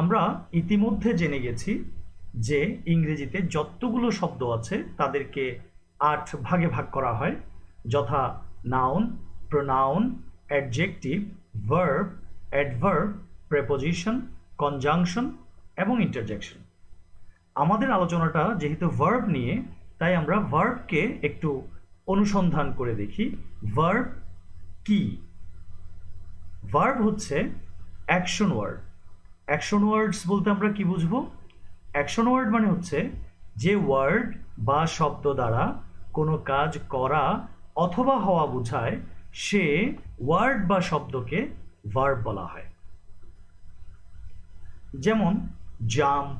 আমরা ইতিমধ্যে জেনে গেছি যে ইংরেজিতে যতগুলো শব্দ আছে তাদেরকে আট ভাগে ভাগ করা হয়, যথা noun pronoun adjective verb adverb preposition conjunction এবং ইন্টারজেকশন আমাদের আলোচনাটা যেহেতু ভার্ব নিয়ে, তাই আমরা ভার্বকে একটু অনুসন্ধান করে দেখি। ভার্ব কি? ভার্ব হচ্ছে অ্যাকশন ওয়ার্ড অ্যাকশন ওয়ার্ডস বলতে আমরা কি বুঝব? অ্যাকশন ওয়ার্ড মানে হচ্ছে যে ওয়ার্ড বা শব্দ দ্বারা কোনো কাজ করা অথবা হওয়া বোঝায়, সে ওয়ার্ড বা শব্দকে ভার্ব বলা হয়। যেমন jump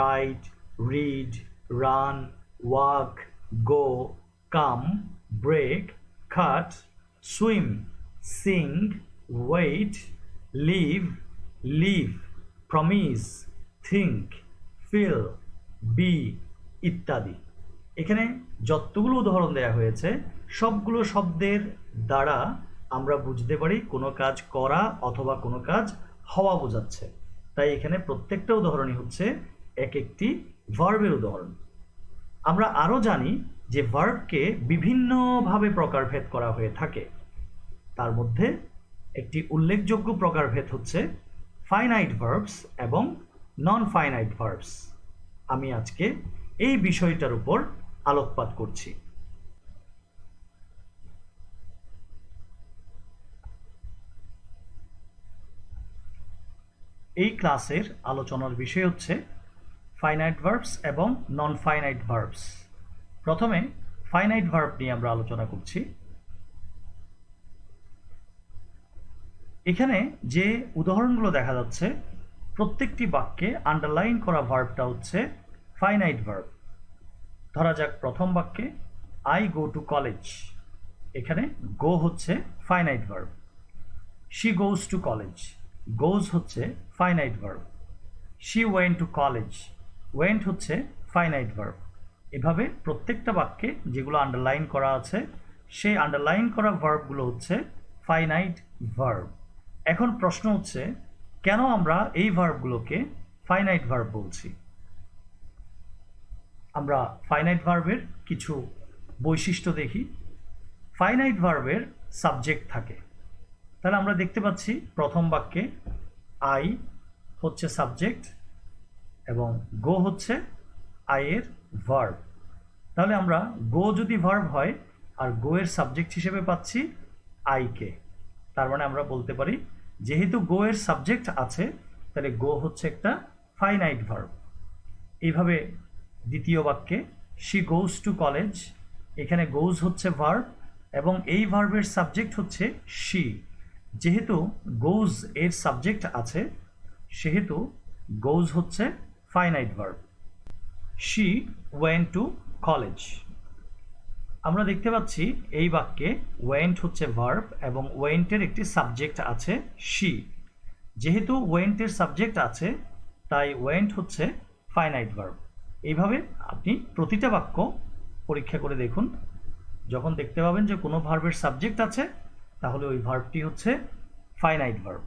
write read run walk go come break cut swim sing wait live live promise think feel be ইত্যাদি। এখানে যতগুলো উদাহরণ দেওয়া হয়েছে, সবগুলো শব্দের দ্বারা আমরা বুঝতে পারি কোনো কাজ করা অথবা কোনো কাজ হওয়া বোঝাচ্ছে। তাই এখানে প্রত্যেকটা উদাহরণই হচ্ছে এক একটি ভার্বের উদাহরণ। আমরা আরও জানি যে ভার্বকে বিভিন্নভাবে প্রকারভেদ করা হয়ে থাকে। তার মধ্যে একটি উল্লেখযোগ্য প্রকারভেদ হচ্ছে ফাইনাইট ভার্বস এবং নন ফাইনাইট ভার্বস আমি আজকে এই বিষয়টার উপর আলোকপাত করছি। এই ক্লাসের আলোচনার বিষয় হচ্ছে ফাইনাইট ভার্বস এবং নন ফাইনাইট ভার্বস প্রথমে ফাইনাইট ভার্ব নিয়ে আমরা আলোচনা করছি। এখানে যে উদাহরণগুলো দেখা যাচ্ছে, প্রত্যেকটি বাক্যে আন্ডারলাইন করা ভার্বটা হচ্ছে ফাইনাইট ভার্ব ধরা যাক প্রথম বাক্যে আই গো টু কলেজ এখানে গো হচ্ছে finite verb she goes to college goes হচ্ছে finite verb she went to college went হচ্ছে ফাইনাইট ভার্ব এভাবে প্রত্যেকটা বাক্যে যেগুলো আন্ডারলাইন করা আছে, সেই আন্ডারলাইন করা ভার্বগুলো হচ্ছে ফাইনাইট ভার্ব এখন প্রশ্ন হচ্ছে, কেন আমরা এই ভার্বগুলোকে ফাইনাইট ভার্ব বলছি? আমরা ফাইনাইট ভার্বের কিছু বৈশিষ্ট্য দেখি। ফাইনাইট ভার্বের সাবজেক্ট থাকে। তাহলে আমরা দেখতে পাচ্ছি, প্রথম বাক্যে আই হচ্ছে সাবজেক্ট এবং গো হচ্ছে আইয়ের ভার্ব তাহলে আমরা গো যদি ভার্ব হয়, আর গো এর সাবজেক্ট হিসেবে পাচ্ছি আইকে তার মানে আমরা বলতে পারি যেহেতু গো এর সাবজেক্ট আছে, তাহলে গো হচ্ছে একটা ফাইনাইট ভার্ব এইভাবে দ্বিতীয় বাক্যে শি গোজ টু কলেজ এখানে গোজ হচ্ছে ভার্ব এবং এই ভার্বের সাবজেক্ট হচ্ছে শি যেহেতু গোজ এর সাবজেক্ট আছে, সেহেতু গোজ হচ্ছে finite verb she went to college আমরা দেখতে পাচ্ছি এই বাক্যে ওয়েন্ট হচ্ছে ভার্ব এবং ওয়েন্টের একটি সাবজেক্ট আছে শি যেহেতু ওয়েন্টের সাবজেক্ট আছে, তাই ওয়েন্ট হচ্ছে ফাইনাইট ভার্ব এইভাবে আপনি প্রতিটা বাক্য পরীক্ষা করে দেখুন। যখন দেখতে পাবেন যে কোনো ভার্বের সাবজেক্ট আছে, তাহলে ওই ভার্বটি হচ্ছে ফাইনাইট ভার্ব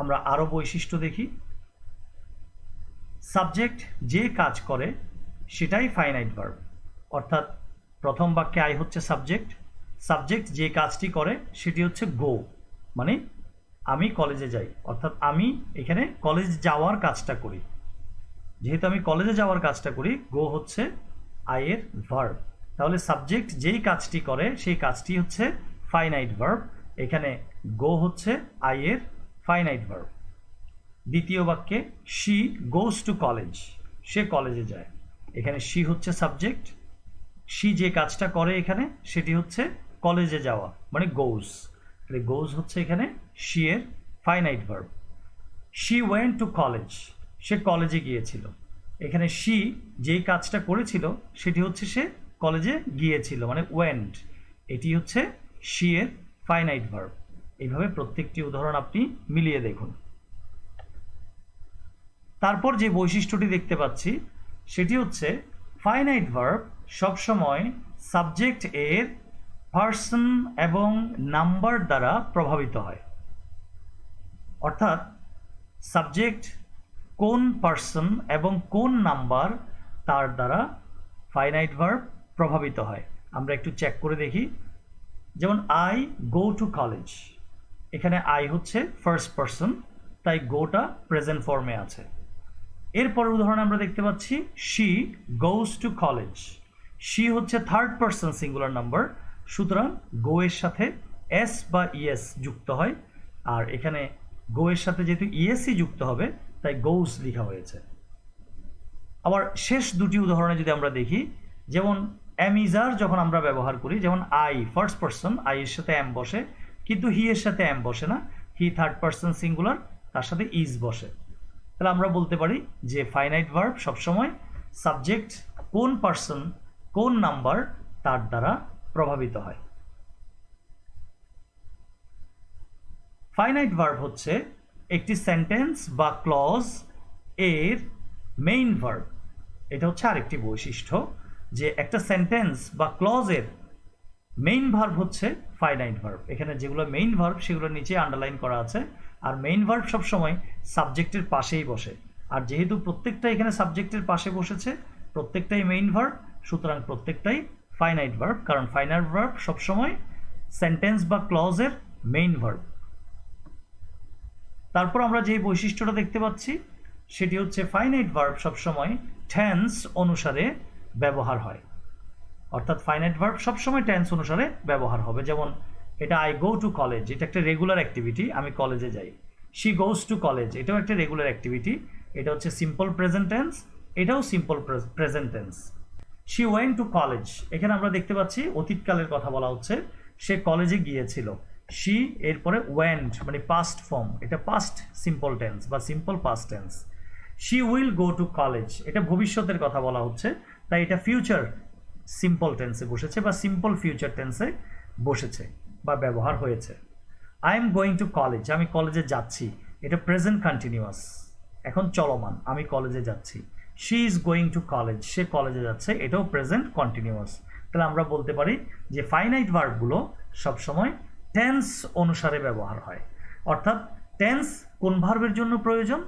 আমরা আরও বৈশিষ্ট্য দেখি। সাবজেক্ট যে কাজ করে, সেটাই ফাইনাইট ভার্ব অর্থাৎ প্রথম বাক্যে আই হচ্ছে সাবজেক্ট। সাবজেক্ট যে কাজটি করে, সেটি হচ্ছে গো। মানে আমি কলেজে যাই। অর্থাৎ আমি এখানে কলেজ যাওয়ার কাজটা করি। যেহেতু আমি কলেজে যাওয়ার কাজটা করি, গো হচ্ছে আইয়ের ভার্ব তাহলে সাবজেক্ট যেই কাজটি করে, সেই কাজটি হচ্ছে ফাইনাইট ভার্ব এখানে গো হচ্ছে আইয়ের ফাইনাইট ভার্ব দ্বিতীয় বাক্যে শি গোজ টু কলেজ সে কলেজে যায়। এখানে শি হচ্ছে সাবজেক্ট শি যে কাজটা করে এখানে, সেটি হচ্ছে কলেজে যাওয়া মানে গোজ তাহলে গোজ হচ্ছে এখানে শি এর finite verb she went to college সে কলেজে গিয়েছিল। এখানে শি যেই কাজটা করেছিল, সেটি হচ্ছে সে কলেজে গিয়েছিল মানে ওয়েন্ট এটি হচ্ছে শি এর ফাইনাইট ভার্ব এইভাবে প্রত্যেকটি উদাহরণ আপনি মিলিয়ে দেখুন। তারপর যে বৈশিষ্ট্যটি দেখতে পাচ্ছি, সেটি হচ্ছে ফাইনাইট ভার্ব সবসময় সাবজেক্ট এর পার্সন এবং নাম্বার দ্বারা প্রভাবিত হয়। অর্থাৎ সাবজেক্ট কোন পার্সন এবং কোন নাম্বার তার দ্বারা ফাইনাইট ভার্ব প্রভাবিত হয়। আমরা একটু চেক করে দেখি। যেমন আই গো টু কলেজ এখানে আই হচ্ছে ফার্স্ট পার্সন তাই গোটা প্রেজেন্ট ফর্মে আছে। এরপর উদাহরণে আমরা দেখতে পাচ্ছি she goes to college she হচ্ছে থার্ড পার্সন সিঙ্গুলার নাম্বার সুতরাং গো এর সাথে এস বা ইএস যুক্ত হয়। আর এখানে গো এর সাথে যেহেতু ইএসই যুক্ত হবে, তাই গোজ লেখা হয়েছে। আবার শেষ দুটি উদাহরণে যদি আমরা দেখি, যেমন অ্যামিজার যখন আমরা ব্যবহার করি, যেমন আই ফার্স্ট পার্সন আই এর সাথে অ্যাম বসে, কিন্তু হি এর সাথে অ্যাম বসে না। হি থার্ড পার্সন সিঙ্গুলার তার সাথে ইজ বসে। তাহলে আমরা বলতে পারি যে ফাইনাইট ভার্ব সবসময় সাবজেক্ট কোন পার্সন কোন নাম্বার তার দ্বারা প্রভাবিত হয়? ফাইনাইট ভার্ব হচ্ছে একটি সেন্টেন্স বা ক্লজ এর মেইন ভার্ব এটা হচ্ছে আরেকটি বৈশিষ্ট্য যে একটা সেন্টেন্স বা ক্লজের মেইন ভার্ব হচ্ছে ফাইনাইট ভার্ব এখানে যেগুলো মেইন ভার্ব সেগুলো নিচে আন্ডারলাইন করা আছে। আর মেইন ভার্ব সবসময় সাবজেক্টের পাশেই বসে। আর যেহেতু প্রত্যেকটা এখানে সাবজেক্টের পাশে বসেছে, প্রত্যেকটাই মেইন ভার্ব সুতরাং প্রত্যেকটাই ফাইনাইট ভার্ব কারণ ফাইনাইট ভার্ব সবসময় সেন্টেন্স বা ক্লজের মেইন ভার্ব তারপর আমরা যে বৈশিষ্ট্যটা দেখতে পাচ্ছি, সেটি হচ্ছে ফাইনাইট ভার্ব সবসময় টেন্স অনুসারে ব্যবহার হয়। অর্থাৎ ফাইনাইট ভার্ব সবসময় টেন্স অনুসারে ব্যবহার হবে। যেমন, এটা আই গো টু কলেজ এটা একটা রেগুলার অ্যাক্টিভিটি আমি কলেজে যাই। শি গোজ টু কলেজ এটাও একটা রেগুলার অ্যাক্টিভিটি এটা হচ্ছে সিম্পল প্রেজেন্ট টেন্স এটাও simple present tense she went to college এখানে আমরা দেখতে পাচ্ছি অতীতকালের কথা বলা হচ্ছে। সে কলেজে গিয়েছিল। শি এরপরে ওয়েন্ট মানে পাস্ট ফর্ম এটা পাস্ট সিম্পল টেন্স বা simple past tense she will go to college এটা ভবিষ্যতের কথা বলা হচ্ছে। তাই এটা ফিউচার সিম্পল টেন্সে বসেছে বা সিম্পল ফিউচার টেন্সে বসেছে বা ব্যবহার হয়েছে। I am going to college আমি কলেজে যাচ্ছি। এটা প্রেজেন্ট কন্টিনিউয়াস এখন চলমান, আমি কলেজে যাচ্ছি। She is going to college সে কলেজে যাচ্ছে। এটাও প্রেজেন্ট কন্টিনিউয়াস তাহলে আমরা বলতে পারি যে ফাইনাইট ভার্বগুলো সবসময় টেন্স অনুসারে ব্যবহার হয়। অর্থাৎ টেন্স কোন ভার্বের জন্য প্রয়োজন?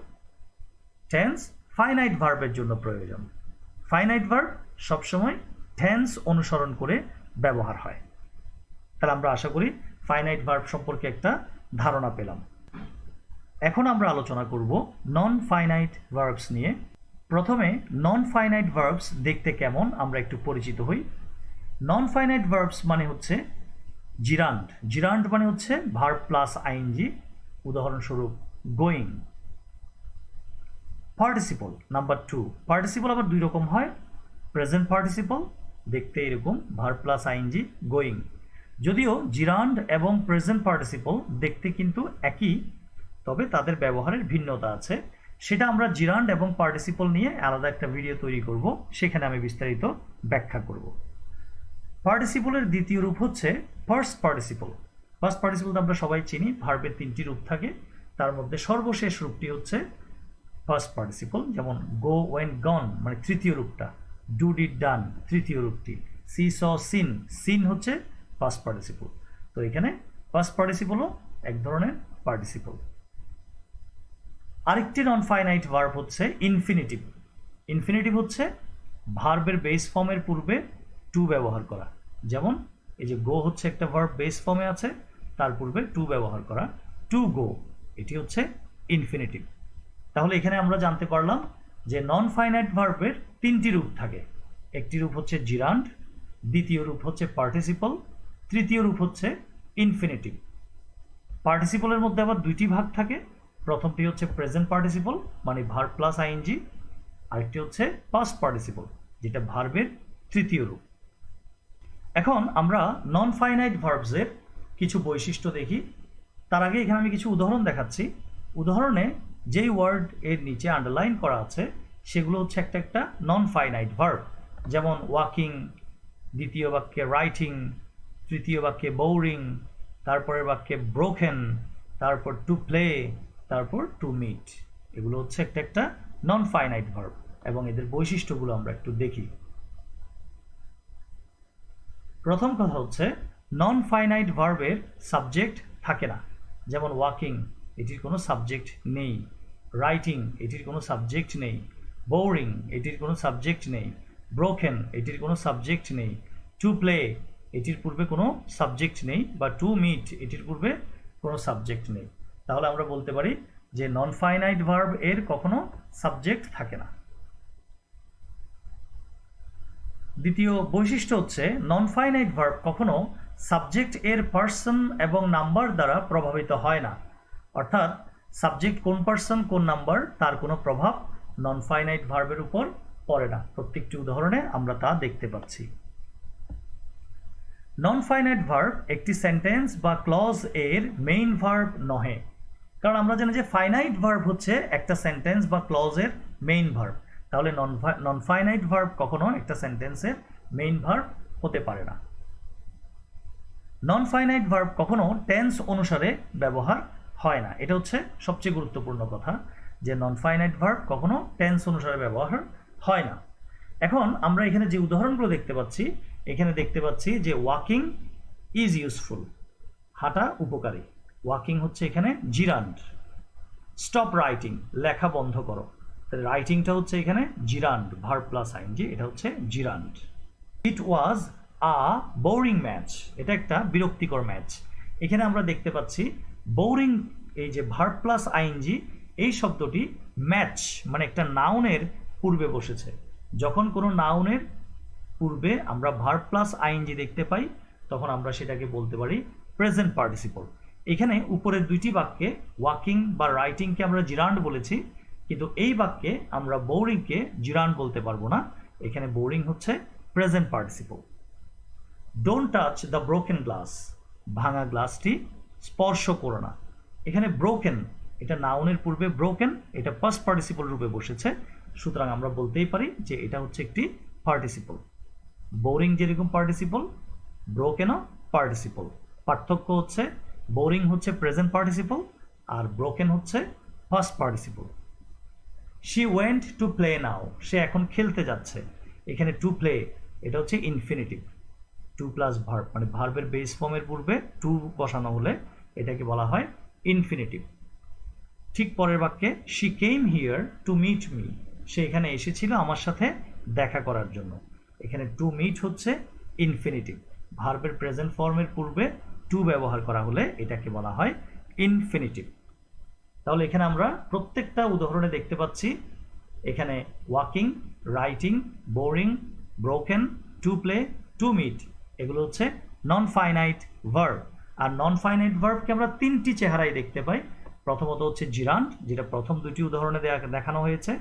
টেন্স ফাইনাইট ভার্বের জন্য প্রয়োজন। ফাইনাইট ভার্ব সবসময় টেন্স অনুসরণ করে ব্যবহার হয়। তাহলে আমরা আশা করি ফাইনাইট ভার্ব সম্পর্কে একটা ধারণা পেলাম। এখন আমরা আলোচনা করব নন ফাইনাইট ভার্বস নিয়ে। প্রথমে নন ফাইনাইট ভার্বস দেখতে কেমন, আমরা একটু পরিচিত হই। নন ফাইনাইট ভার্বস মানে হচ্ছে জিরান্ড জিরান্ড মানে হচ্ছে verb plus I N G উদাহরণস্বরূপ going participle number two participle আবার দুই রকম হয়। প্রেজেন্ট পার্টিসিপল দেখতে এরকম ভার্ব প্লাস আইনজি গোয়িং যদিও জিরান্ড এবং প্রেজেন্ট পার্টিসিপল দেখতে কিন্তু একই, তবে তাদের ব্যবহারের ভিন্নতা আছে। সেটা আমরা জিরান্ড এবং পার্টিসিপল নিয়ে আলাদা একটা ভিডিও তৈরি করব, সেখানে আমি বিস্তারিত ব্যাখ্যা করব। পার্টিসিপলের দ্বিতীয় রূপ হচ্ছে ফার্স্ট পার্টিসিপল। ফার্স্ট পার্টিসিপল তো আমরা সবাই চিনি, ভার্বের তিনটি রূপ থাকে, তার মধ্যে সর্বশেষ রূপটি হচ্ছে ফার্স্ট পার্টিসিপল, যেমন গো ওয়েন গন মানে তৃতীয় রূপটা, ডু ডিড ডান, তৃতীয় রূপটি, সি স সিন সিন হচ্ছে ফার্স্ট পার্টিসিপল। তো এখানে ফার্স্ট পার্টিসিপলও এক ধরনের পার্টিসিপল। আরেকটি নন ফাইনাইট ভার্ব হচ্ছে ইনফিনিটিভ ইনফিনিটিভ হচ্ছে ভার্বের বেস ফর্মের পূর্বে টু ব্যবহার করা। যেমন, এই যে গো হচ্ছে একটা ভার্ব বেস ফর্মে আছে, তার পূর্বে টু ব্যবহার করা। টু গো এটি হচ্ছে ইনফিনিটিভ তাহলে এখানে আমরা জানতে পারলাম যে নন ফাইনাইট ভার্বের তিনটি রূপ থাকে। একটি রূপ হচ্ছে জিরান্ড দ্বিতীয় রূপ হচ্ছে পার্টিসিপল তৃতীয় রূপ হচ্ছে ইনফিনিটিভ পার্টিসিপলের মধ্যে আবার দুইটি ভাগ থাকে প্রথমটি হচ্ছে প্রেজেন্ট পার্টিসিপল মানে verb plus I N G আরেকটি হচ্ছে পাস্ট পার্টিসিপল যেটা ভার্বের তৃতীয় রূপ। এখন আমরা নন ফাইনাইট ভার্বসের কিছু বৈশিষ্ট্য দেখি। তার আগে এখানে আমি কিছু উদাহরণ দেখাচ্ছি। উদাহরণে যেই ওয়ার্ড এর নিচে আন্ডারলাইন করা আছে, সেগুলো হচ্ছে একটা একটা নন ফাইনাইট ভার্ব যেমন ওয়াকিং দ্বিতীয় বাক্যে রাইটিং তৃতীয় বাক্যে বোরিং তারপরের বাক্যে ব্রোকেন তারপর টু প্লে তারপর টু মিট এগুলো হচ্ছে একটা একটা নন ফাইনাইট ভার্ব এবং এদের বৈশিষ্ট্যগুলো আমরা একটু দেখি। প্রথম কথা হচ্ছে নন ফাইনাইট ভার্বের সাবজেক্ট থাকে না। যেমন ওয়াকিং এটির কোনো সাবজেক্ট নেই। রাইটিং এটির কোনো সাবজেক্ট নেই। বোরিং এটির কোনো সাবজেক্ট নেই। ব্রোকেন এটির কোনো সাবজেক্ট নেই। টু প্লে এটির পূর্বে কোনো সাবজেক্ট নেই বা টু মিট এটির পূর্বে কোনো সাবজেক্ট নেই। তাহলে আমরা বলতে পারি যে নন ফাইনাইট ভার্ব এর কখনো সাবজেক্ট থাকে না। দ্বিতীয় বৈশিষ্ট্য হচ্ছে নন ফাইনাইট ভার্ব কখনো সাবজেক্ট এর পার্সন এবং নাম্বার দ্বারা প্রভাবিত হয় না। অর্থাৎ সাবজেক্ট কোন পার্সন কোন নাম্বার তার কোনো প্রভাব নন ফাইনাইট ভার্বের উপর পড়ে না। প্রত্যেকটি উদাহরণে আমরা তা দেখতে পাচ্ছি। নন ফাইনাইট ভার্ব একটি সেন্টেন্স বা ক্লজ এর মেইন ভার্ব নহে। কারণ আমরা জানি যে ফাইনাইট ভার্ব হচ্ছে একটা সেন্টেন্স বা ক্লজের মেইন ভার্ব তাহলে নন নন ফাইনাইট ভার্ব কখনো একটা সেন্টেন্সের মেইন ভার্ব হতে পারে না। নন ফাইনাইট ভার্ব কখনো টেন্স অনুসারে ব্যবহার হয় না। এটা হচ্ছে সবচেয়ে গুরুত্বপূর্ণ কথা যে নন ফাইনাইট ভার্ব কখনো টেন্স অনুসারে ব্যবহার হয় না। এখন আমরা এখানে যে উদাহরণগুলো দেখতে পাচ্ছি, এখানে দেখতে পাচ্ছি যে ওয়াকিং ইজ ইউজফুল হাঁটা উপকারী। ওয়াকিং হচ্ছে এখানে জিরান্ড স্টপ রাইটিং লেখা বন্ধ করো। রাইটিংটা হচ্ছে এখানে জিরান্ড ভার প্লাস আইনজি এটা হচ্ছে জিরান্ড ইট ওয়াজ আ বোরিং ম্যাচ এটা একটা বিরক্তিকর ম্যাচ এখানে আমরা দেখতে পাচ্ছি বোরিং এই যে ভার প্লাস আইনজি এই শব্দটি ম্যাচ মানে একটা নাউনের পূর্বে বসেছে। যখন কোনো নাউনের পূর্বে আমরা ভার প্লাস আইনজি দেখতে পাই, তখন আমরা সেটাকে বলতে পারি প্রেজেন্ট পার্টিসিপল এখানে উপরের দুইটি বাক্যে ওয়াকিং বা রাইটিংকে আমরা জিরান্ড বলেছি, কিন্তু এই বাক্যে আমরা বোরিংকে জিরান্ড বলতে পারব না। এখানে বোরিং হচ্ছে present participle don't touch the broken glass ভাঙা গ্লাসটি স্পর্শ করো না। এখানে ব্রোকেন এটা নাউনের পূর্বে ব্রোকেন এটা ফার্স্ট পার্টিসিপল রূপে বসেছে। সুতরাং আমরা বলতেই পারি যে এটা হচ্ছে একটি পার্টিসিপল বোরিং যেরকম পার্টিসিপল ব্রোকেনও পার্টিসিপল পার্থক্য হচ্ছে বোরিং হচ্ছে প্রেজেন্ট পার্টিসিপল আর ব্রোকেন হচ্ছে first participle she went to play now সে এখন খেলতে যাচ্ছে। এখানে টু প্লে এটা হচ্ছে ইনফিনিটিভ টু প্লাস ভার্ব মানে ভার্বের বেস ফর্মের পূর্বে টু বসানো হলে এটাকে বলা হয় ইনফিনিটিভ ঠিক পরের বাক্যে she came here to meet me সে এখানে এসেছিল আমার সাথে দেখা করার জন্য। এখানে টু মিট হচ্ছে ইনফিনিটিভ ভার্বের প্রেজেন্ট ফর্মের পূর্বে টু ব্যবহার করা হলে এটাকে বলা হয় ইনফিনিটিভ তাহলে এখানে আমরা প্রত্যেকটা উদাহরণে দেখতে পাচ্ছি, এখানে walking writing boring broken to play to meet এগুলো হচ্ছে নন ফাইনাইট ভার্ব আর নন ফাইনাইট ভার্বকে আমরা তিনটি চেহারায় দেখতে পাই। প্রথমত হচ্ছে জিরান্ড যেটা প্রথম দুটি উদাহরণে দেখানো হয়েছে।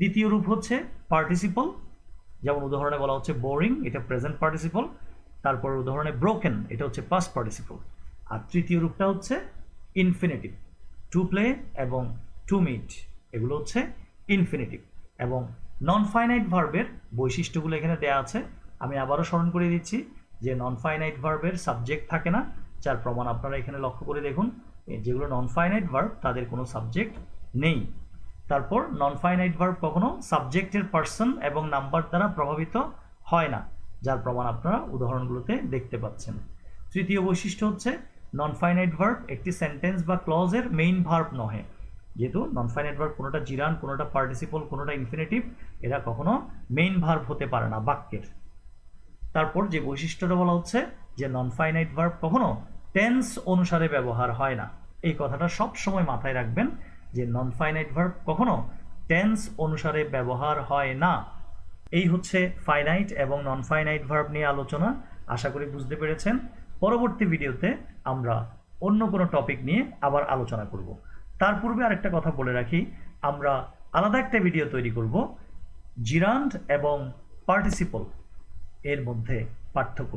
দ্বিতীয় রূপ হচ্ছে পার্টিসিপল যেমন উদাহরণে বলা হচ্ছে বোরিং এটা প্রেজেন্ট পার্টিসিপল তারপর উদাহরণে ব্রোকেন এটা হচ্ছে পাস্ট পার্টিসিপল আর তৃতীয় রূপটা হচ্ছে ইনফিনিটিভ টু প্লে এবং টু মিট এগুলো হচ্ছে ইনফিনিটিভ এবং নন ফাইনাইট ভার্বের বৈশিষ্ট্যগুলো এখানে দেওয়া আছে। আমি আবারও স্মরণ করে দিচ্ছি যে নন ফাইনাইট ভার্বের সাবজেক্ট থাকে না, যার প্রমাণ আপনারা এখানে লক্ষ্য করে দেখুন। যেগুলো নন ফাইনাইট ভার্ব তাদের কোনো সাবজেক্ট নেই। তারপর নন ফাইনাইট ভার্ব কখনো সাবজেক্টের পার্সন এবং নাম্বার দ্বারা প্রভাবিত হয় না। যার প্রমাণ আপনারা উদাহরণগুলোতে দেখতে পাচ্ছেন। তৃতীয় বৈশিষ্ট্য হচ্ছে নন ফাইনাইট ভার্ব একটি সেন্টেন্স বা ক্লজের মেইন ভার্ব নহে। যেহেতু নন ফাইনাইট ভার্ব কোনোটা জিরান কোনোটা পার্টিসিপল কোনোটা ইনফিনিটিভ এরা কখনো মেইন ভার্ব হতে পারে না, বাক্যের। তারপর যে বৈশিষ্ট্যটা বলা হচ্ছে, যে নন ফাইনাইট ভার্ব কখনো টেন্স অনুসারে ব্যবহার হয় না। এই কথাটা সব সময় মাথায় রাখবেন, যে নন ফাইনাইট ভার্ব কখনো টেন্স অনুসারে ব্যবহার হয় না। এই হচ্ছে ফাইনাইট এবং নন ফাইনাইট ভার্ব নিয়ে আলোচনা। আশা করি বুঝতে পেরেছেন। পরবর্তী ভিডিওতে আমরা অন্য কোনো টপিক নিয়ে আবার আলোচনা করব। তার পূর্বে আরেকটা কথা বলে রাখি, আমরা আলাদা একটা ভিডিও তৈরি করব জিরান্ড এবং পার্টিসিপল এর মধ্যে পার্থক্য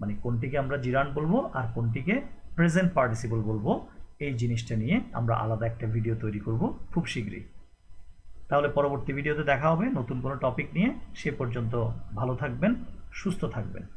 মানে কোনটিকে আমরা জিরান্ড বলব আর কোনটিকে প্রেজেন্ট পার্টিসিপল বলব, এই জিনিসটা নিয়ে আমরা আলাদা একটা ভিডিও তৈরি করব খুব শীঘ্রই। তাহলে পরবর্তী ভিডিওতে দেখা হবে। নতুন কোনো টপিক নিয়ে। সে পর্যন্ত ভালো থাকবেন, সুস্থ থাকবেন।